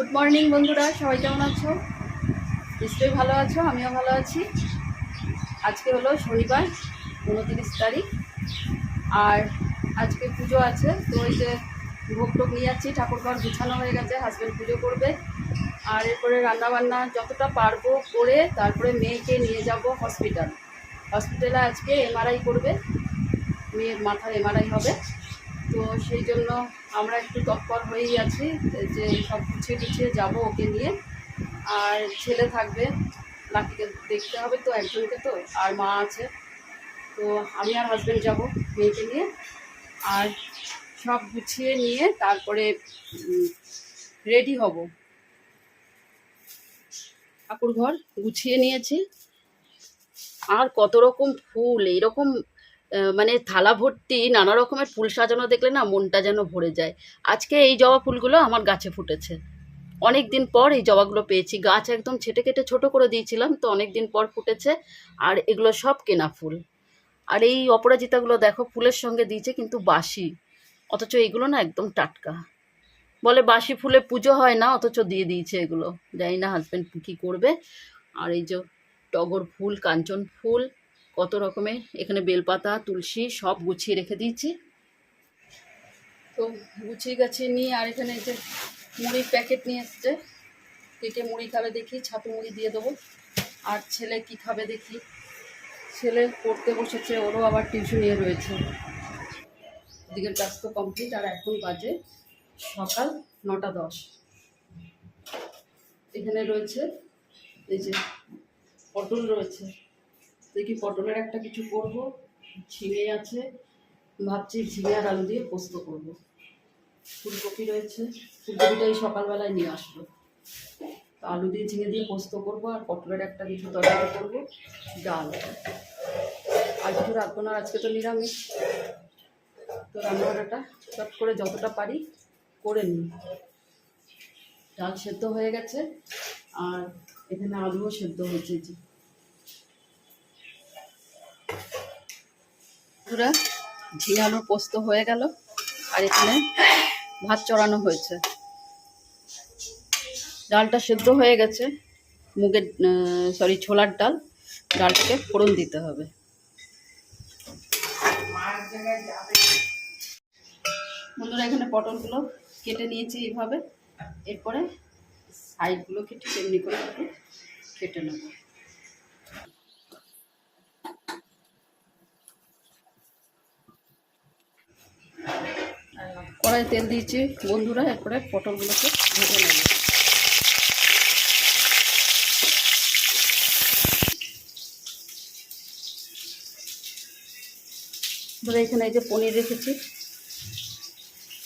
Good morning বন্ধুরা। সবাই কেমন আছো? নিশ্চয়ই ভালো আছো, আমিও ভালো আছি। আজকে হলো শনিবার, উনতিরিশ তারিখ। আর আজকে পুজো আছে, তো ওই যে ভোগ টোগ নিয়ে যাচ্ছি ঠাকুর ঘর গুছানো হয়ে গেছে হাজব্যান্ড পুজো করবে। আর এরপরে রান্নাবান্না যতটা পারব করে, তারপরে মেয়েকে নিয়ে যাব হসপিটাল হসপিটালে আজকে এমআরআই করবে, মেয়ের মাথার এমআরআই হবে। তো সেই জন্য আমরা একটু তৎপর হয়েই আছি যে সব গুছিয়ে টুছিয়ে যাব ওকে নিয়ে। আর ছেলে থাকবে লাকিকে দেখতে হবে তো একজনকে তো, আর মা আছে। তো আমি আর হাজব্যান্ড যাব মেয়েকে নিয়ে। আর সব গুছিয়ে নিয়ে তারপরে রেডি হব। ঠাকুর ঘর গুছিয়ে নিয়েছি। আর কত রকম ফুল, এইরকম মানে থালা ভর্তি নানা রকমের ফুল সাজানো দেখলে না মনটা যেন ভরে যায়। আজকে এই জবা ফুলগুলো আমার গাছে ফুটেছে। অনেক দিন পর এই জবাগুলো পেয়েছি। গাছ একদম ছেটে কেটে ছোট করে দিয়েছিলাম, তো অনেক দিন পর ফুটেছে আর এগুলো সব কেনা ফুল। আর এই অপরাজিতাগুলো দেখো ফুলের সঙ্গে দিয়েছে কিন্তু বাসি অথচ এগুলো না একদম টাটকা। বলে বাসি ফুলে পুজো হয় না, অথচ দিয়ে দিয়েছে এগুলো। জানি না হাজব্যান্ড কী করবে। আর এই যে টগর ফুল, কাঞ্চন ফুল কত রকমের, এখানে বেলপাতা, তুলসী সব গুছিয়ে রেখে দিয়েছি। তো গুছিয়ে গাছিয়ে নিয়ে আর এখানে যে মুড়ির প্যাকেট নিয়ে এসছে। কেটে মুড়ি খাবে দেখি, ছাতু মুড়ি দিয়ে দেবো। আর ছেলে কি খাবে দেখি। ছেলে পড়তে বসেছে, ওরও আবার টিউশনিয়ে রয়েছে। দিকের কাজ তো কমপ্লিট, আর এখন বাজে সকাল নটা দশ। এখানে রয়েছে, এই যে পটল রয়েছে। দেখি পটলের একটা কিছু করব, ঝিঙে আছে, ভাবছি ঝিঙে আর আলু দিয়ে পোস্ত করব। ফুলকপি রয়েছে ফুলকপিটা এই সকালবেলায় নিয়ে আসলো। আলু দিয়ে ঝিঙে দিয়ে পোস্ত করব আর পটলের একটা কিছু তরকারি করব, ডাল। আর কিছু রাখব না আজকে তো নিরামিষ। তো রান্নাবান্নাটা চট করে যতটা পারি করে নিই। ডাল সেদ্ধ হয়ে গেছে, আর এখানে আলুও সেদ্ধ হয়েছে। পুরা ঝিঙে আলুর পোস্ত হয়ে গেল আর এখানে ভাত চড়ানো হয়েছে। ডালটা সেদ্ধ হয়ে গেছে। মুগের সরি ছোলার ডাল। ডালটাকে ফোড়ন দিতে হবে। বন্ধুরা, এখানে পটলগুলো কেটে নিয়েছি এইভাবে। এরপরে সাইডগুলো কেটে এমনি করে কেটে নেব। কড়াই তেল দিয়েছি। বন্ধুরা, এরপরে পটলগুলোকে ভেজে নেব। এখানে এই যে পনির রেখেছি।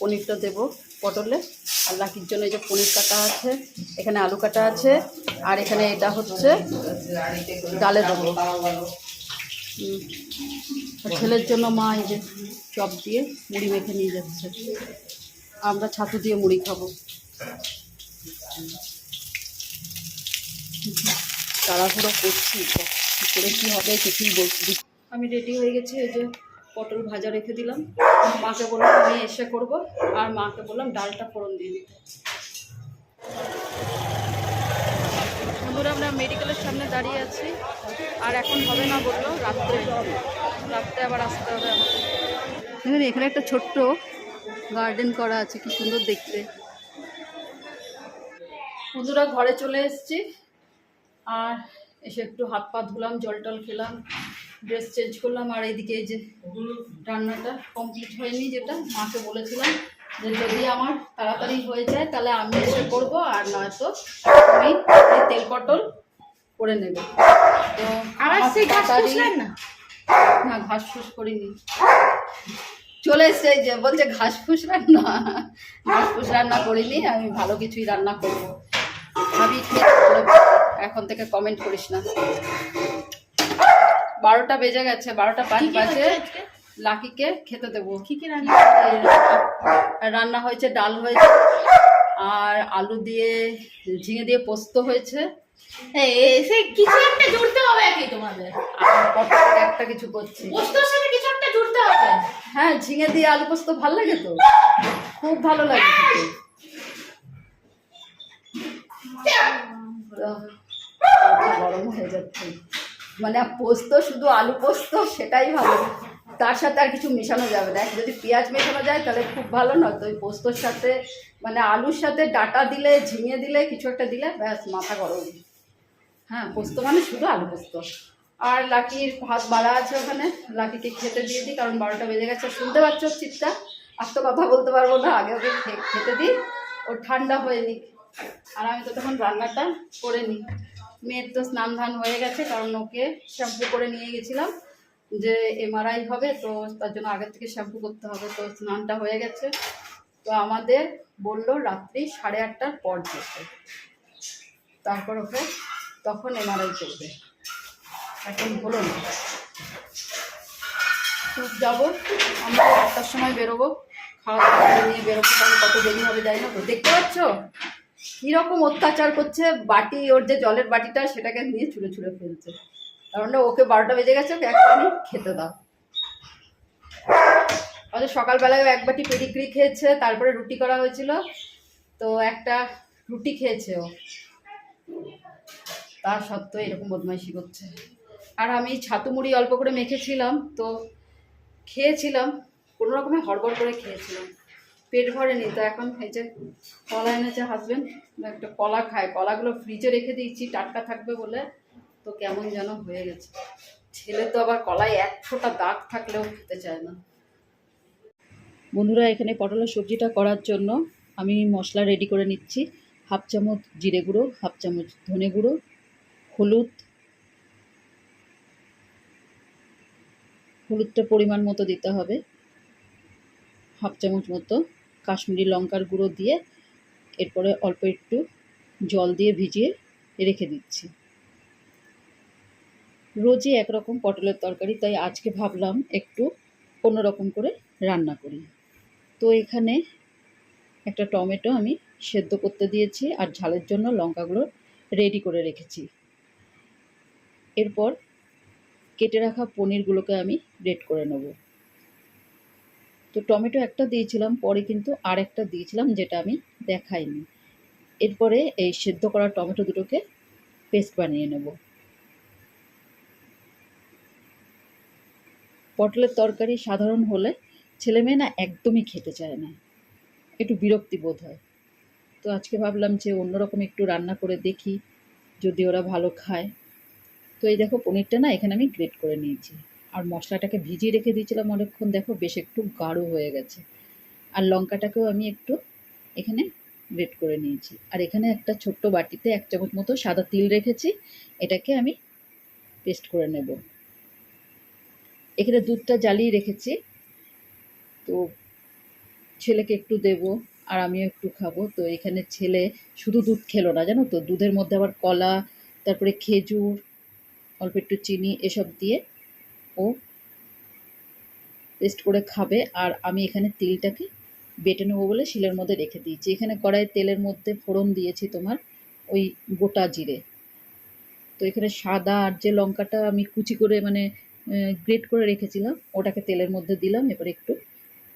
পনিরটা দেবো পটলে। আর লাকির জন্য এই যে পনির কাটা আছে, এখানে আলু কাটা আছে, আর এখানে এটা হচ্ছে ডালে দেবো। ছেলের জন্য মা এই যে চপ দিয়ে মুড়ি মেখে নিয়ে যাচ্ছে। আমরা ছাতু দিয়ে মুড়ি খাব। তাড়াহুড়ো করছি। করে কী হবে কিছুই বলছি আমি রেডি হয়ে গেছি, এই যে পটল ভাজা রেখে দিলাম। মাকে বললাম, আমি এসে করব। আর মাকে বললাম, ডালটা ফোড়ন দিয়ে দিতে। বন্ধুরা, আমরা মেডিকেলের সামনে দাঁড়িয়ে আছি। আর এখন হবে না বলল রাত্রে। রাত্রে আবার আসতে হবে আমাকে। দেখুন এখানে একটা ছোট্ট গার্ডেন করা আছে কি সুন্দর দেখতে। বন্ধুরা ঘরে চলে এসেছি। আর এসে একটু হাত পা ধুলাম জল টল খেলাম ড্রেস চেঞ্জ করলাম আর এইদিকে এই যে রান্নাটা কমপ্লিট হয়নি যেটা মাকে বলেছিলাম যে যদি আমার তাড়াতাড়ি হয়ে যায় তাহলে আমি এসে করব আর নয়তো আমি তেল পটল করে নেবে। আবার সেই ঘাস ফুসলেন না? না ঘাস ফুস করিনি। চলে এসছে যে বলছে ঘাস ফুস রান্না ঘাস ফুস রান্না করিনি আমি ভালো কিছুই রান্না করব। ভাবি এখন থেকে কমেন্ট করিস না। বারোটা বেজে গেছে বারোটা পাঁচ বাজে। লাকিকে খেতে দেবো। কি কি রান্না রান্না হয়েছে ডাল হয়েছে আর আলু দিয়ে ঝিঙে দিয়ে পোস্ত হয়েছে। সেই কিছু একটা জুড়তে হবে আর কি তোমাদের। একটা কিছু করছি। পোস্তর সাথে কিছু একটা জুড়তে হবে। হ্যাঁ ঝিঙে দিয়ে আলু পোস্ত ভালো লাগে তো? খুব ভালো লাগে গরম হয়ে যাচ্ছে। মানে পোস্ত শুধু আলু পোস্ত সেটাই ভালো। তার সাথে আর কিছু মেশানো যাবে না। যদি পেঁয়াজ মেশানো যায় তাহলে খুব ভালো নয় তো? ওই পোস্তর সাথে মানে আলুর সাথে ডাটা দিলে ঝিঙে দিলে কিছু একটা দিলে ব্যাস মাথা গরম। হ্যাঁ। পোস্ত মানে শুধু আলু পোস্ত। আর লাকির ভাত বাড়া আছে ওখানে, লাকিকে খেতে দিয়ে দিই, কারণ বারোটা বেজে গেছে শুনতে পাচ্ছ চিৎকার? আর তো কথা বলতে পারব না, আগে ওকে খেতে দিই। ও ঠান্ডা হয়ে নিক। আর আমি তো তখন রান্নাটা করে নিই। মেয়ের তো স্নান ধান হয়ে গেছে, কারণ ওকে শ্যাম্পু করে নিয়ে গেছিলাম যে এমআরআই হবে, তো তার জন্য আগের থেকে শ্যাম্পু করতে হবে, তো স্নানটা হয়ে গেছে। তো আমাদের বলল রাত্রি সাড়ে আটটার পর যেতে। তারপর ওকে তখন এমআরআই করবে। এখন হলো না। তো যাব, আমরা আটটার সময় বেরোবো, খাওয়া দাওয়া নিয়ে বেরোবো, তাহলে কত দেরি হবে যাই না তো। দেখতে পাচ্ছ? কীরকম অত্যাচার করছে বাটি, ওর যে জলের বাটিটা, সেটাকে নিয়ে ছুঁড়ে ছুঁড়ে ফেলছে। কারণ ওকে বারোটা বেজে গেছে, ওকে একটুখানি খেতে দাও। আচ্ছা সকালবেলায় এক বাটি পেডিগ্রি খেয়েছে, তারপরে রুটি করা হয়েছিল, তো একটা রুটি খেয়েছে ও। তার সত্ত্বেও এরকম বদমাইশি করছে। আর আমি ছাতু মুড়ি অল্প করে মেখেছিলাম, তো খেয়েছিলাম, কোনো রকমে হড়বড় করে খেয়েছিলাম। পেট ভরেনি, তো এখন এই যে কলা এনেছে হাজবেন্ড একটা কলা খায়। কলাগুলো ফ্রিজে রেখে দিয়েছি, টাটকা থাকবে বলে, তো কেমন যেন হয়ে গেছে। ছেলে তো আবার কলায় এক ফোঁটা দাগ থাকলেও খেতে চায় না। বন্ধুরা, এখানে পটলের সবজিটা করার জন্য আমি মশলা রেডি করে নিচ্ছি। হাফ চামচ জিরে গুঁড়ো, হাফ চামচ ধনে গুঁড়ো হলুদ, হলুদটা পরিমাণ মতো দিতে হবে। হাফ চামচ মতো কাশ্মীরি লঙ্কার গুঁড়ো দিয়ে এরপরে অল্প একটু জল দিয়ে ভিজিয়ে রেখে দিচ্ছি। রোজই একরকম পটলের তরকারি, তাই আজকে ভাবলাম একটু অন্যরকম করে রান্না করি। তো এখানে একটা টমেটো আমি সেদ্ধ করতে দিয়েছি আর ঝালের জন্য লঙ্কাগুলো রেডি করে রেখেছি। এরপর কেটে রাখা পনিরগুলোকে আমি গ্রেট করে নেব। তো টমেটো একটা দিয়েছিলাম, পরে কিন্তু আর একটা দিয়েছিলাম যেটা আমি দেখাইনি। এরপরে এই সেদ্ধ করা টমেটো দুটোকে পেস্ট বানিয়ে নেব। পটলের তরকারি সাধারণ হলে ছেলেমেয়ে না একদমই খেতে চায় না। একটু বিরক্তি বোধ হয়। তো আজকে ভাবলাম যে অন্যরকম একটু রান্না করে দেখি, যদি ওরা ভালো খায়। তো এই দেখো পনিরটা না এখানে আমি গ্রেট করে নিয়েছি। আর মশলাটাকে ভিজিয়ে রেখে দিয়েছিলাম অনেকক্ষণ, দেখো বেশ একটু গাঢ় হয়ে গেছে। আর লঙ্কাটাকেও আমি একটু এখানে গ্রেট করে নিয়েছি। আর এখানে একটা ছোট্ট বাটিতে এক চামচ মতো সাদা তিল রেখেছি, এটাকে আমি পেস্ট করে নেব। এখানে দুধটা জ্বালিয়ে রেখেছি। তো ছেলেকে একটু দেব আর আমিও একটু খাব। তো এখানে ছেলে শুধু দুধ খেলো না, জানো তো? দুধের মধ্যে আবার কলা, তারপরে খেজুর অল্প একটু চিনি এসব দিয়ে ও পেস্ট করে খাবে। আর আমি এখানে তিলটাকে বেটে নেব বলে শিলের মধ্যে রেখে দিয়েছি। এখানে কড়াই তেলের মধ্যে ফোড়ন দিয়েছি তোমার ওই গোটা জিরে। তো এখানে সাদা আর যে লঙ্কাটা আমি কুচি করে মানে গ্রেট করে রেখেছিলাম, ওটাকে তেলের মধ্যে দিলাম। এবার একটু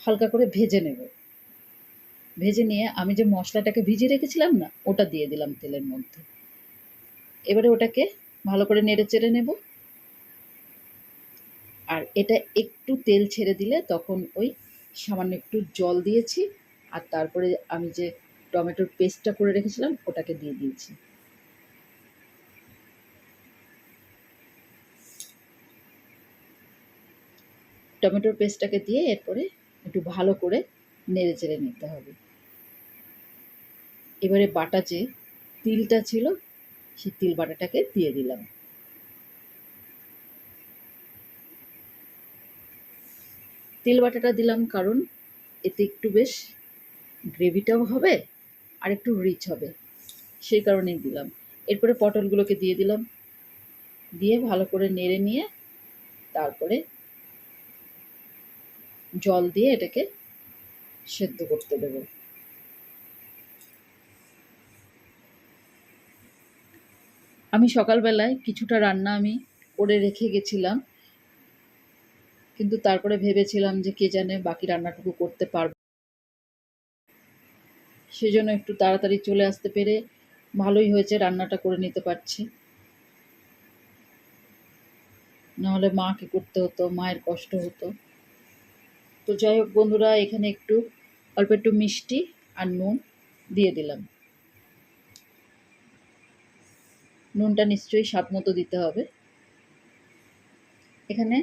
হালকা করে ভেজে নেব। ভেজে নিয়ে আমি যে মশলাটাকে ভিজিয়ে রেখেছিলাম না, ওটা দিয়ে দিলাম তেলের মধ্যে। এবারে ওটাকে ভালো করে নেড়ে চেড়ে নেব। আর এটা একটু তেল ছেড়ে দিলে তখন ওই সামান্য একটু জল দিয়েছি আর তারপরে আমি যে টমেটোর পেস্টটা করে রেখেছিলাম ওটাকে দিয়ে দিয়েছি। টমেটোর পেস্টটাকে দিয়ে এরপরে একটু ভালো করে নেড়ে চেড়ে নিতে হবে। এবারে বাটা যে তিলটা ছিল সেই তিল বাটাটাকে দিয়ে দিলাম। তিল বাটাটা দিলাম কারণ এতে একটু বেশ গ্রেভিটাও হবে আর একটু রিচ হবে, সেই কারণেই দিলাম। এরপরে পটলগুলোকে দিয়ে দিলাম। দিয়ে ভালো করে নেড়ে নিয়ে তারপরে জল দিয়ে এটাকে সেদ্ধ করতে দেবো। আমি সকালবেলায় কিছুটা রান্না আমি করে রেখে গেছিলাম। কিন্তু তারপরে ভেবেছিলাম যে কে জানে বাকি রান্নাটুকু করতে পারব। সেজন্য একটু তাড়াতাড়ি চলে আসতে পেরে ভালোই হয়েছে রান্নাটা করে নিতে পারছি। নাহলে মাকে করতে হতো, মায়ের কষ্ট হতো। তো যাই হোক বন্ধুরা, এখানে একটু, অল্প একটু মিষ্টি আর নুন দিয়ে দিলাম। নুনটা নিশ্চয়ই স্বাদ মতো দিতে হবে। এখানে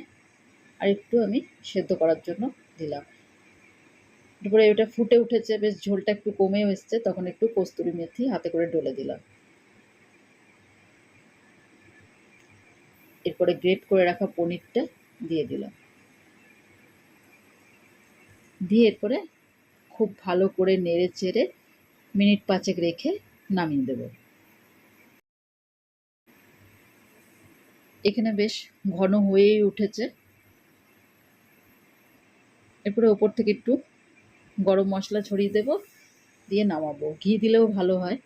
আর একটু আমি সেদ্ধ করার জন্য দিলাম। তারপরে এটা ফুটে উঠেছে, বেশ ঝোলটা একটু কমেও এসছে, তখন একটু কস্তুরি মেথি হাতে করে ডলে দিলাম। এরপরে গ্রেট করে রাখা পনিরটা দিয়ে দিলাম। দিয়ে এরপরে খুব ভালো করে নেড়ে চেড়ে মিনিট পাঁচেক রেখে নামিয়ে দেব। এখানে বেশ ঘন হয়েই উঠেছে। এরপরে ওপর থেকে একটু গরম মশলা ছড়িয়ে দেব, দিয়ে নামাবো। ঘি দিলেও ভালো হয়,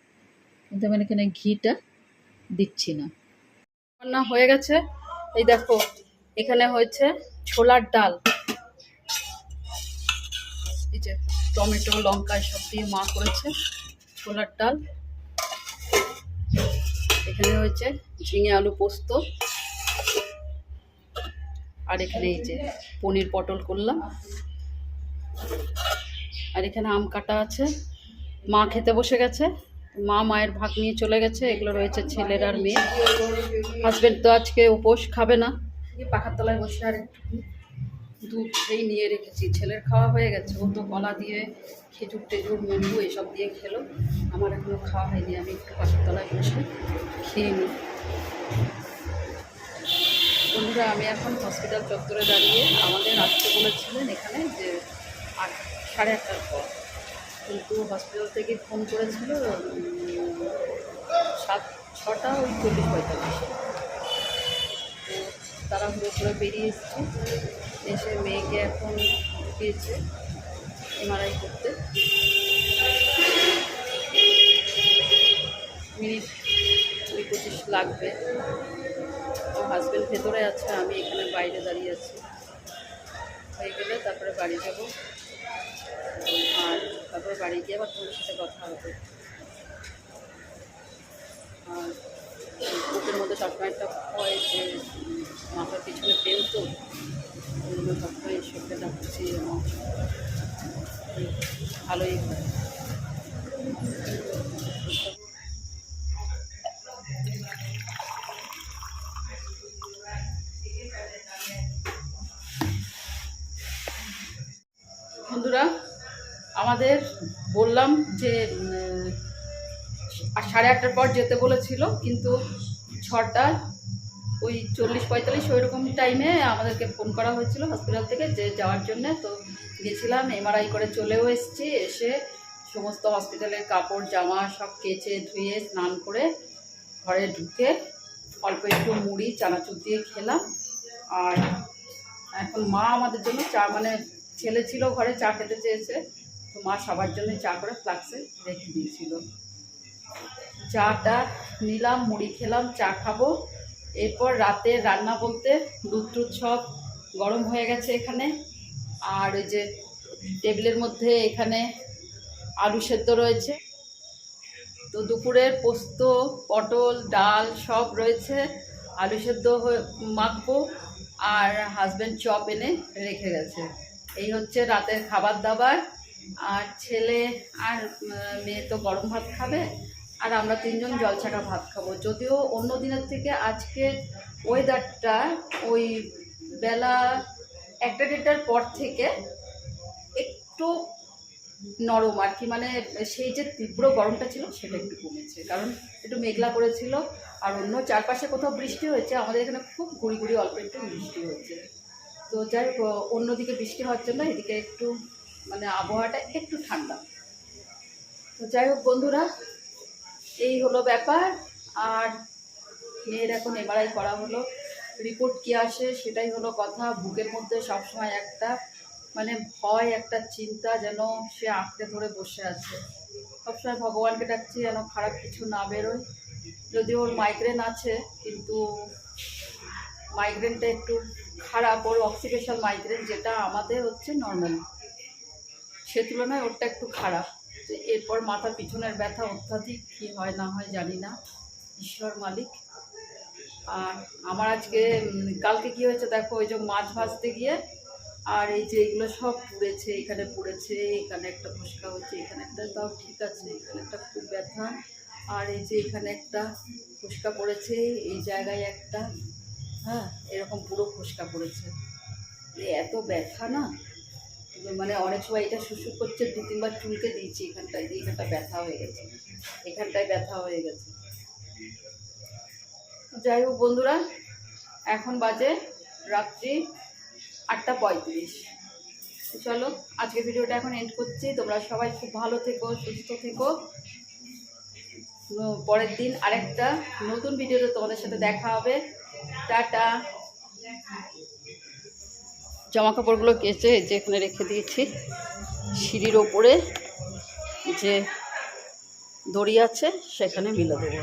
কিন্তু আমি এখানে ঘিটা দিচ্ছি না। রান্না হয়ে গেছে। এই দেখো, এখানে হয়েছে ছোলার ডাল। এই যে টমেটো, লঙ্কা সব দিয়ে মা করেছে ছোলার ডাল। এখানে হয়েছে ঝিঙে আলু পোস্ত। আর এখানে এই যে পনির পটল করলাম। আর এখানে আম কাটা আছে। মা খেতে বসে গেছে। মা মায়ের ভাগ নিয়ে চলে গেছে। এগুলো রয়েছে ছেলের আর মেয়ে হাজবেন্ড তো আজকে উপোস খাবে না। পাখার তলায় বসে আর একটু দুধ সেই নিয়ে রেখেছি। ছেলের খাওয়া হয়ে গেছে। ও তো কলা দিয়ে খেজুর টেজুর মধু এসব দিয়ে খেলো। আমার এখনও খাওয়া হয়নি। আমি একটু পাখার তলায় বসে খেয়ে নিই। বন্ধুরা, আমি এখন হসপিটাল চত্বরে দাঁড়িয়ে আমাদের আসতে বলেছিলেন এখানে যে আট, সাড়ে আটটার পর। কিন্তু হসপিটাল থেকে ফোন করেছিল সাত, ছটা ওই চল্লিশ পঁয়তাল্লিশে। তারা তাড়াহুড়ো করে বেরিয়ে এসেছি। এসে মেয়েকে এখন ঢুকিয়েছে এমআরআই করতে। মিনিট কুড়ি পঁচিশ লাগবে। আমার হাজব্যান্ড ভেতরে আছে, আমি এখানে বাইরে দাঁড়িয়ে আছি। হয়ে গেলে তারপরে বাড়ি যাব। আর তারপরে বাড়ি গিয়ে আবার তোমার সাথে কথা হবে। আর বুকের মধ্যে সবসময় একটা হয় যে, মাথার পিছনে পেন তো সবসময় ডাকছি ভালোই হয় বন্ধুরা আমাদের যে সাড়ে আটটার পর যেতে বলেছিল, কিন্তু ছটা, ওই চল্লিশ পঁয়তাল্লিশ ওই রকম টাইমে আমাদেরকে ফোন করা হয়েছিল হসপিটাল থেকে যে যাওয়ার জন্যে। তো গেছিলাম এমআরআই করে চলেও এসেছি, এসে সমস্ত হসপিটালের কাপড়, জামা সব কেচে, ধুয়ে, স্নান করে ঘরে ঢুকে অল্প একটু মুড়ি, চানাচুর দিয়ে খেলাম। আর এখন মা আমাদের জন্য চা মানে ছেলে ছিল ঘরে, চা খেতে চেয়েছে। তো মা সবার জন্য চা করে ফ্লাক্সে রেখে দিয়েছিল। চাটা নিলাম, মুড়ি খেলাম, চা খাব। এরপর রাতে রান্না বলতে দুধ টুধ সব গরম হয়ে গেছে এখানে। আর ওই যে টেবিলের মধ্যে এখানে আলু সেদ্ধ রয়েছে। তো দুপুরের পোস্ত, পটল, ডাল সব রয়েছে। আলু সেদ্ধ মাখবো আর হাজব্যান্ড চপ এনে রেখে গেছে। এই হচ্ছে রাতের খাবার দাবার আর ছেলে আর মেয়ে তো গরম ভাত খাবে, আর আমরা তিনজন জলছাকা ভাত খাব। যদিও অন্য দিনের থেকে আজকে ওয়েদারটা ওই বেলা একটা দেড়টার পর থেকে একটু নরম আর কি মানে সেই যে তীব্র গরমটা ছিল সেটা একটু কমেছে। কারণ একটু মেঘলা করেছিল, আর অন্য চারপাশে কোথাও বৃষ্টি হয়েছে, আমাদের এখানে খুব গুড়ি গুড়ি অল্প একটু বৃষ্টি হয়েছে। তো যাই অন্যদিকে বৃষ্টি হওয়ার জন্য এদিকে একটু মানে আবহাওয়াটা একটু ঠান্ডা। তো যাই হোক বন্ধুরা, এই হলো ব্যাপার। আর মেয়ের এখন এমআরআই করা হলো। রিপোর্ট কী আসে সেটাই হলো কথা। বুকের মধ্যে সবসময় একটা মানে ভয়, একটা চিন্তা যেন সে আঁকড়ে ধরে বসে আছে। সবসময় ভগবানকে ডাকছি যেন খারাপ কিছু না বেরোয়। যদি ওর মাইগ্রেন আছে, কিন্তু মাইগ্রেনটা একটু খারাপ। ওর অক্সিপেশাল মাইগ্রেন যেটা আমাদের হচ্ছে নর্মাল সে তুলনায় ওরটা একটু খারাপ। এরপর মাথার পিছনের ব্যথা অত্যাধিক, কী হয় না হয় জানি না। ঈশ্বর মালিক। আর আমার আজকে কালকে কি হয়েছে দেখো, ওই যে মাছ ভাজতে গিয়ে, আর এই যে এগুলো সব পুড়েছে, এখানে পুড়েছে, এখানে একটা ফুসকা হচ্ছে, এখানে একটা, তাও ঠিক আছে, এখানে একটা খুব ব্যথা। আর এই যে এখানে একটা ফুসকা পড়েছে, এই জায়গায় একটা হ্যাঁ এরকম পুরো ফুসকা পড়েছে। এত ব্যথা না? মানে অনেক সময় এটা শুশুর করছে, দু তিনবার চুলকে দিয়েছি এখানটায় এখানটা ব্যথা হয়ে গেছে। এখানটায় ব্যথা হয়ে গেছে। যাই হোক বন্ধুরা, এখন বাজে রাত্রি আটটা পঁয়ত্রিশ। চলো আজকে ভিডিওটা এখন এন্ড করছি। তোমরা সবাই খুব ভালো থেকো, সুস্থ থেকো। পরের দিন আরেকটা নতুন ভিডিওতে তোমাদের সাথে দেখা হবে। টাটা। জামা কাপড়গুলো কেচে যে এখানে রেখে দিয়েছি। সিঁড়ির ওপরে যে দড়ি আছে, সেখানে মিলে দেবো।